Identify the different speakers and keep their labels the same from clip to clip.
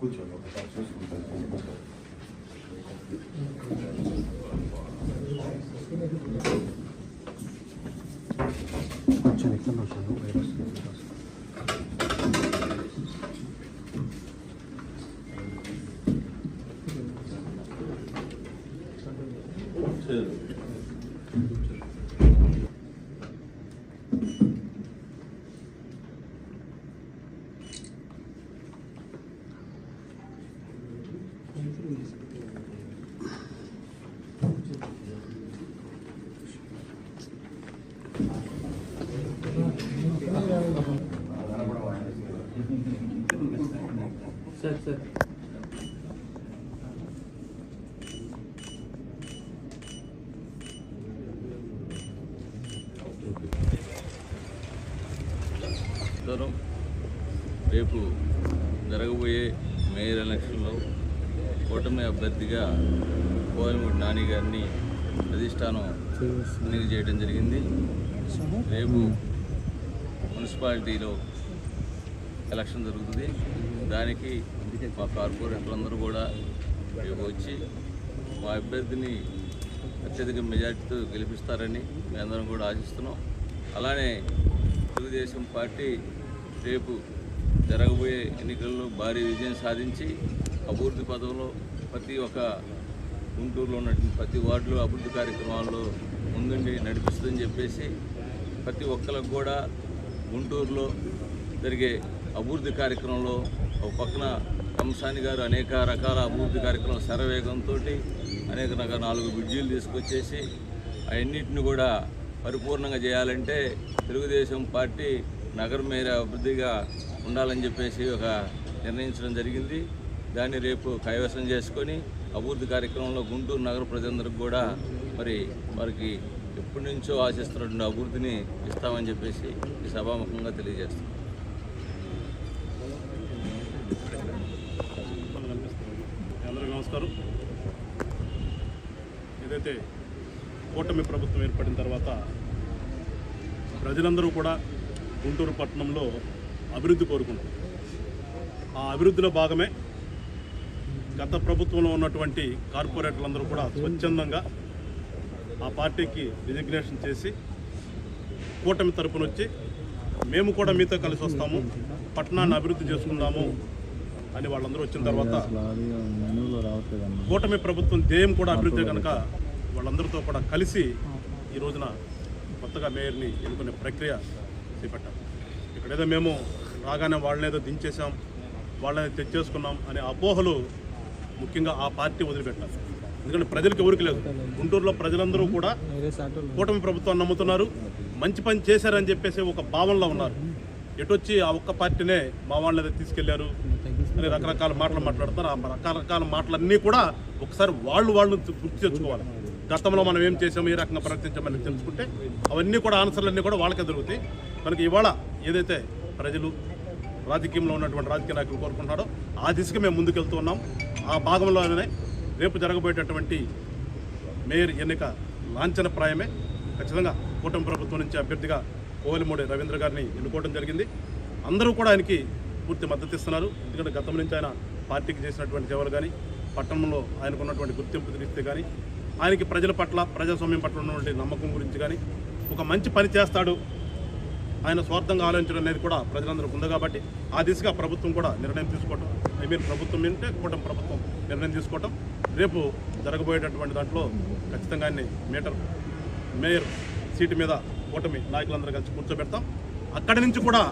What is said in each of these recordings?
Speaker 1: కూర్చోండి ఒకసారి చూసుకుంటాను
Speaker 2: సార్ సార్.
Speaker 3: నమస్కారం రేపు జరగబోయే మేయర్ ఎలక్షన్లో కూటమి అభ్యర్థిగా కోయలమూడి నాని గారిని అధిష్టానం ఎన్నిక చేయడం జరిగింది. రేపు మున్సిపాలిటీలో ఎలక్షన్ జరుగుతుంది. దానికి మా కార్పొరేటర్లందరూ కూడా రేపు వచ్చి మా అభ్యర్థిని అత్యధిక మెజార్టీతో గెలిపిస్తారని మేమందరం కూడా ఆశిస్తున్నాం. అలానే తెలుగుదేశం పార్టీ రేపు జరగబోయే ఎన్నికల్లో భారీ విజయం సాధించి అభివృద్ధి పదంలో ప్రతి ఒక్క గుంటూరులో ఉన్నటువంటి ప్రతి వార్డులో అభివృద్ధి కార్యక్రమాల్లో ముందుండి నడిపిస్తుందని చెప్పేసి ప్రతి ఒక్కరికి కూడా గుంటూరులో జరిగే అభివృద్ధి కార్యక్రమంలో ఒక పక్కన కంసాని గారు అనేక రకాల అభివృద్ధి కార్యక్రమాల శరవేగంతో అనేక రకాల నాలుగు బ్రిడ్జీలు తీసుకొచ్చేసి అవన్నిటిని కూడా పరిపూర్ణంగా చేయాలంటే తెలుగుదేశం పార్టీ నగర మేర అభివృద్ధిగా ఉండాలని చెప్పేసి ఒక నిర్ణయించడం జరిగింది. దాన్ని రేపు కైవసం చేసుకొని అభివృద్ధి కార్యక్రమంలో గుంటూరు నగర ప్రజలందరికీ కూడా మరి వారికి ఎప్పటి నుంచో ఆశిస్తున్న అభివృద్ధిని ఇస్తామని చెప్పేసి ఈ సభాముఖంగా తెలియజేస్తాం
Speaker 4: అందరికీ నమస్కారం. ఏదైతే కూటమి ప్రభుత్వం ఏర్పడిన తర్వాత ప్రజలందరూ కూడా గుంటూరు పట్టణంలో అభివృద్ధి కోరుకుంటారు. ఆ అభివృద్ధిలో భాగమే గత ప్రభుత్వంలో ఉన్నటువంటి కార్పొరేటర్లందరూ కూడా స్వచ్ఛందంగా ఆ పార్టీకి రిజిగ్నేషన్ చేసి కూటమి తరపున వచ్చి మేము కూడా మీతో కలిసి వస్తాము పట్టణాన్ని అభివృద్ధి చేసుకుందాము అని వాళ్ళందరూ వచ్చిన తర్వాత కూటమి ప్రభుత్వం ధ్యేయం కూడా అభివృద్ధి కనుక వాళ్ళందరితో కూడా కలిసి ఈ రోజున కొత్తగా మేయర్ని ఎన్నుకునే ప్రక్రియ చేపట్టాం. ఇక్కడేదో మేము రాగానే వాళ్ళనేదో దించేసాం వాళ్ళని తెచ్చేసుకున్నాం అనే అపోహలు ముఖ్యంగా ఆ పార్టీ వదిలిపెట్టారు ఎందుకంటే ప్రజలకు ఎవరికి లేదు. గుంటూరులో ప్రజలందరూ కూడా కూటమి ప్రభుత్వాన్ని నమ్ముతున్నారు. మంచి పని చేశారని చెప్పేసి ఒక భావనలో ఉన్నారు. ఎటొచ్చి ఆ ఒక్క పార్టీనే మా వాళ్ళ ఏదో తీసుకెళ్ళారు? అని రకరకాల మాటలు మాట్లాడతారు ఆ రకరకాల మాటలన్నీ కూడా ఒకసారి వాళ్ళు వాళ్ళు గుర్తు తెచ్చుకోవాలి. గతంలో మనం ఏం చేసాము ఏ రకంగా ప్రవర్తించామని తెలుసుకుంటే అవన్నీ కూడా ఆన్సర్లన్నీ కూడా వాళ్ళకే దొరుకుతాయి. మనకి ఇవాళ ఏదైతే ప్రజలు రాజకీయంలో ఉన్నటువంటి రాజకీయ నాయకులు కోరుకుంటున్నారో ఆ దిశగా మేము ముందుకెళ్తూ ఉన్నాం. ఆ భాగంలోనే రేపు జరగబోయేటటువంటి మేయర్ ఎన్నిక లాంఛనప్రాయమే. ఖచ్చితంగా కూటమి ప్రభుత్వం నుంచి అభ్యర్థిగా కోవలిమూడి రవీంద్ర గారిని ఎన్నుకోవడం జరిగింది. అందరూ కూడా ఆయనకి పూర్తి మద్దతు ఇస్తున్నారు. ఎందుకంటే గతం నుంచి ఆయన పార్టీకి చేసినటువంటి సేవలు కానీ పట్టణంలో ఆయనకు ఉన్నటువంటి గుర్తింపు తెలిస్తే కానీ ఆయనకి ప్రజల పట్ల ప్రజాస్వామ్యం పట్ల ఉన్నటువంటి నమ్మకం గురించి కానీ ఒక మంచి పని చేస్తాడు ఆయన స్వార్థంగా ఆలోచించడం అనేది కూడా ప్రజలందరికీ ఉంది కాబట్టి ఆ దిశగా ప్రభుత్వం కూడా నిర్ణయం తీసుకోవటం ఐ మీన్ ప్రభుత్వం ఏంటంటే కూటమి ప్రభుత్వం నిర్ణయం తీసుకోవటం రేపు జరగబోయేటటువంటి దాంట్లో ఖచ్చితంగా మీటర్ మేయర్ సీటు మీద కూటమి నాయకులందరూ కలిసి కూర్చోబెడతాం. అక్కడి నుంచి కూడా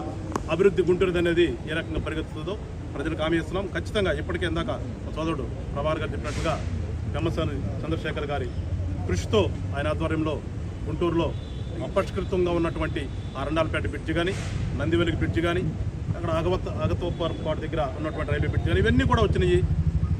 Speaker 4: అభివృద్ధి గుంటూరుది అనేది ఏ రకంగా పరిగెత్తుతుందో ప్రజలకు హామీ ఇస్తున్నాం. ఖచ్చితంగా ఇప్పటికే ఇందాక సోదరుడు ప్రభాకర్ గారు చెప్పినట్టుగా బ్రహ్మసాని చంద్రశేఖర్ గారి కృషితో ఆయన ఆధ్వర్యంలో గుంటూరులో అపరిష్కృతంగా ఉన్నటువంటి అరండాలపేట బ్రిడ్జ్ కానీ నందివెలుగు బ్రిడ్జ్ కానీ అక్కడ అగవత్ అగతోపాటు దగ్గర ఉన్నటువంటి రైల్వే బ్రిడ్జ్ కానీ ఇవన్నీ కూడా వచ్చినాయి.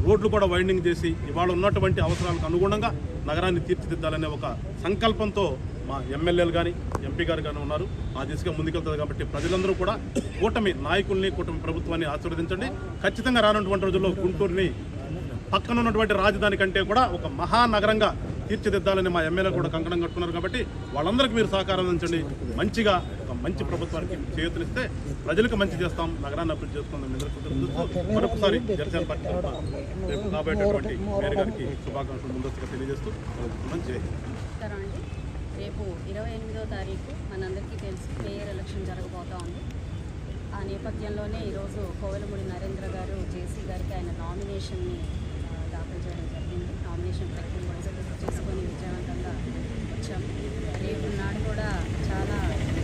Speaker 4: రోడ్లు కూడా వైండింగ్ చేసి ఇవాళ ఉన్నటువంటి అవసరాలకు అనుగుణంగా నగరాన్ని తీర్చిదిద్దాలనే ఒక సంకల్పంతో మా ఎమ్మెల్యేలు కానీ ఎంపీ గారు కానీ ఉన్నారు. ఆ దిశగా ముందుకెళ్తుంది కాబట్టి ప్రజలందరూ కూడా కూటమి నాయకుల్ని కూటమి ప్రభుత్వాన్ని ఆశీర్వదించండి. ఖచ్చితంగా రానున్నటువంటి రోజుల్లో గుంటూరుని పక్కన ఉన్నటువంటి రాజధాని కంటే కూడా ఒక మహానగరంగా తీర్చిదిద్దాలని మా ఎమ్మెల్యే కూడా కంకణం కట్టుకున్నారు కాబట్టి వాళ్ళందరికీ మీరు సహకారం అందించండి. మంచిగా ఒక మంచి ప్రభుత్వానికి చేతులిస్తే ప్రజలకు మంచి చేస్తాం. నగరాన్ని అభివృద్ధి చేసుకుందాం. అందరికీ మరొకసారి జనసేన పార్టీ రేపు కాబోయేటటువంటి మేయర్ గారికి శుభాకాంక్షలు ముందస్తుగా తెలియజేస్తూ మంచి
Speaker 1: రేపు ఇరవై ఎనిమిదో తారీఖు మనందరికీ తెలిసి మేయర్ ఎలక్షన్ జరగబోతా ఉంది. ఆ నేపథ్యంలోనే ఈరోజు కోవెలమూడి నరేంద్ర గారు జేసీ గారికి ఆయన నామినేషన్ని దాఖలు చేయడం జరిగింది. నామినేషన్ ప్రక్రియ చేసుకొని విజయవంతంగా వచ్చాము రేపు నాడు కూడా చాలా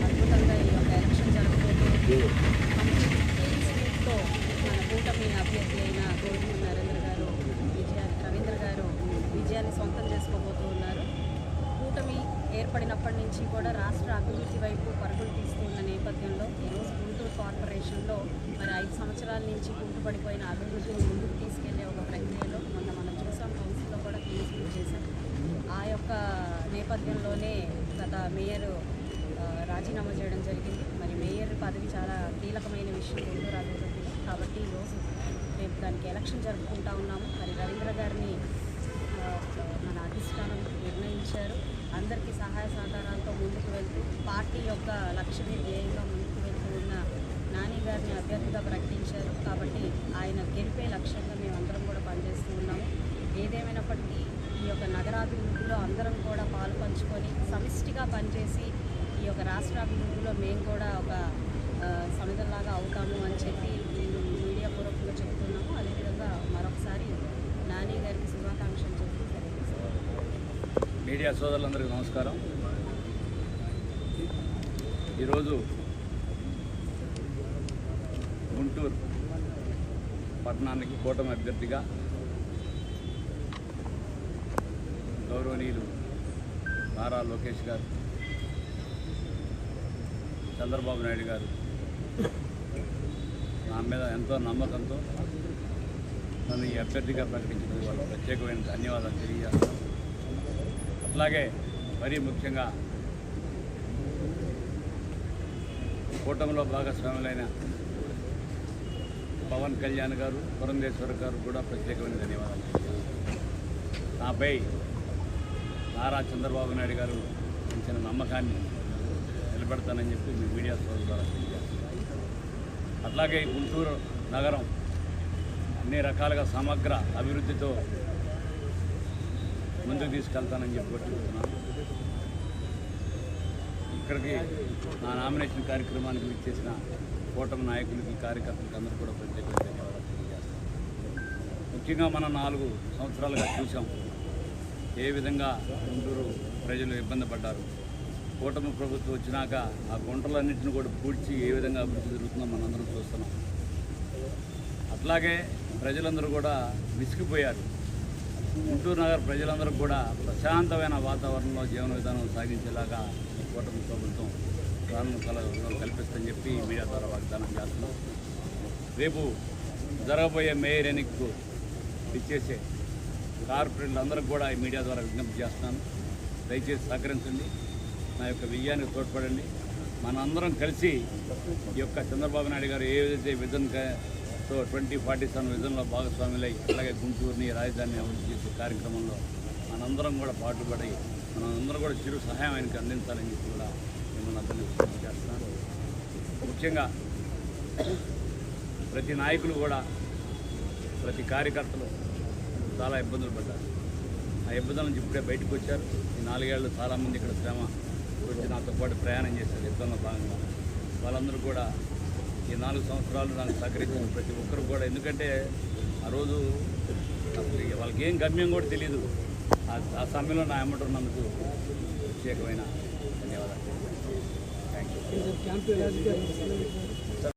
Speaker 1: అద్భుతంగా ఈ యొక్క ఎలక్షన్ జరగబోతుంది స్పీడ్తో మన కూటమి అభ్యర్థి అయిన కోవెలమూడి నరేంద్ర గారు విజయ రవీంద్ర గారు విజయాన్ని సొంతం చేసుకోబోతూ ఉన్నారు కూటమి ఏర్పడినప్పటి నుంచి కూడా రాష్ట్ర అభివృద్ధి వైపు పరుగులు తీస్తున్న నేపథ్యంలో ఈరోజు గుంటూరు కార్పొరేషన్లో మరి ఐదు సంవత్సరాల నుంచి కుంటుపడిపోయిన అభివృద్ధిని ముందుకు తీసుకెళ్ళే ఒక ప్రక్రియలో మొన్న మనం చూసాం కౌన్సిల్లో కూడా క్లీన్ చేశాం ఆ యొక్క నేపథ్యంలోనే గత మేయర్ రాజీనామా చేయడం జరిగింది. మరి మేయర్ పదవి చాలా కీలకమైన విషయం. గుంటూరు అభివృద్ధిలో కాబట్టి ఈరోజు రేపు దానికి ఎలక్షన్ జరుపుకుంటా ఉన్నాము. మరి రవీంద్ర గారిని మన అధిష్టానం నిర్ణయించారు. అందరికీ సహాయ సహకారాలతో ముందుకు వెళ్తూ పార్టీ యొక్క లక్ష్యమే ధ్యేయంగా ముందుకు వెళ్తూ ఉన్న నాని గారిని అభ్యర్థిగా ప్రకటించారు. కాబట్టి ఆయన గెలిపే లక్ష్యంగా మేమందరం కూడా పనిచేస్తూ ఉన్నాము. ఏదేమైనప్పటికీ ఈ యొక్క నగరాభివృద్ధిలో అందరం కూడా పాలు పంచుకొని సమిష్టిగా పనిచేసి ఈ యొక్క రాష్ట్రాభివృద్ధిలో మేము కూడా ఒక సమిధంలాగా అవుతాము అని చెప్పి నేను మీడియా పూర్వకంగా చెప్తున్నాము. అదేవిధంగా మరొకసారి నాని గారికి శుభాకాంక్షలు చెప్పి
Speaker 2: మీడియా సోదరులందరికీ నమస్కారం. ఈరోజు గుంటూరు పట్టణానికి కూటమి అభ్యర్థిగా గౌరవనీయులు నారా లోకేష్ గారు చంద్రబాబు నాయుడు గారు నా మీద ఎంతో నమ్మకంతో నన్ను ఈ అభ్యర్థిగా ప్రకటించినందుకు వాళ్ళ ప్రత్యేకమైన ధన్యవాదాలు తెలియజేస్తాను అట్లాగే మరీ ముఖ్యంగా కూటమిలో భాగస్వాములైన పవన్ కళ్యాణ్ గారు పురంధేశ్వర్ గారు కూడా ప్రత్యేకమైన ధన్యవాదాలు నాపై నారా చంద్రబాబు నాయుడు గారు ఇచ్చిన నమ్మకాన్ని నిలబెడతానని చెప్పి మీ మీడియా సోదరు ద్వారా తెలియజేస్తున్నారు అట్లాగే గుంటూరు నగరం అన్ని రకాలుగా సమగ్ర అభివృద్ధితో ముందుకు తీసుకెళ్తానని చెప్పి చెప్తున్నాను ఇక్కడికి నా నామినేషన్ కార్యక్రమానికి విచ్చేసిన కూటమి నాయకులకి కార్యకర్తలకు అందరూ కూడా ప్రత్యేక ధన్యవాదాలు తెలియజేస్తాను ముఖ్యంగా మనం నాలుగు సంవత్సరాలుగా చూసాం. ఏ విధంగా గుంటూరు ప్రజలు ఇబ్బంది పడ్డారు? కూటమి ప్రభుత్వం వచ్చినాక ఆ గుంటలన్నింటిని కూడా పూడ్చి ఏ విధంగా అభివృద్ధి జరుగుతుందో మనందరం చూస్తున్నాం. అట్లాగే ప్రజలందరూ కూడా విసిగిపోయారు. గుంటూరు నగర ప్రజలందరూ కూడా ప్రశాంతమైన వాతావరణంలో జీవన విధానం సాగించేలాగా ఈ కూటమి ప్రభుత్వం ప్రాణం కల కల్పిస్తని చెప్పి మీడియా ద్వారా వాగ్దానం చేస్తున్నాం. రేపు జరగబోయే మేయర్ ఎన్నికకు ఇచ్చేసే కార్పొరేట్లందరికీ కూడా ఈ మీడియా ద్వారా విజ్ఞప్తి చేస్తున్నాను. దయచేసి సహకరించండి. నా యొక్క విజయానికి తోడ్పడండి. మనందరం కలిసి ఈ యొక్క చంద్రబాబు నాయుడు గారు ఏ విధంగా విజన్తో ట్వంటీ ఫార్టీ సెవెన్ విజన్లో భాగస్వాములై అలాగే గుంటూరుని రాజధానిని అభివృద్ధి చేసే కార్యక్రమంలో మనందరం కూడా పాటుపడి మనందరం కూడా చిరు సహాయం ఆయనకి అందించాలని చెప్పి కూడా మిమ్మల్ని అందరినీ విజ్ఞప్తి చేస్తున్నాను. ముఖ్యంగా ప్రతి నాయకులు కూడా ప్రతి కార్యకర్తలు చాలా ఇబ్బందులు పడ్డారు. ఆ ఇబ్బందుల నుంచి ఇప్పుడే బయటకు వచ్చారు. ఈ నాలుగేళ్ళు చాలామంది ఇక్కడ శ్రమ వచ్చి నాతో పాటు ప్రయాణం చేశారు. యుద్ధంలో భాగంగా వాళ్ళందరూ కూడా ఈ నాలుగు సంవత్సరాలు నాకు సహకరించిన ప్రతి ఒక్కరు కూడా ఎందుకంటే ఆ రోజు వాళ్ళకి ఏం గమ్యం కూడా తెలియదు ఆ సమయంలో నా ఎమ్మట ఉన్నందుకు ప్రత్యేకమైన ధన్యవాదాలు. Thank you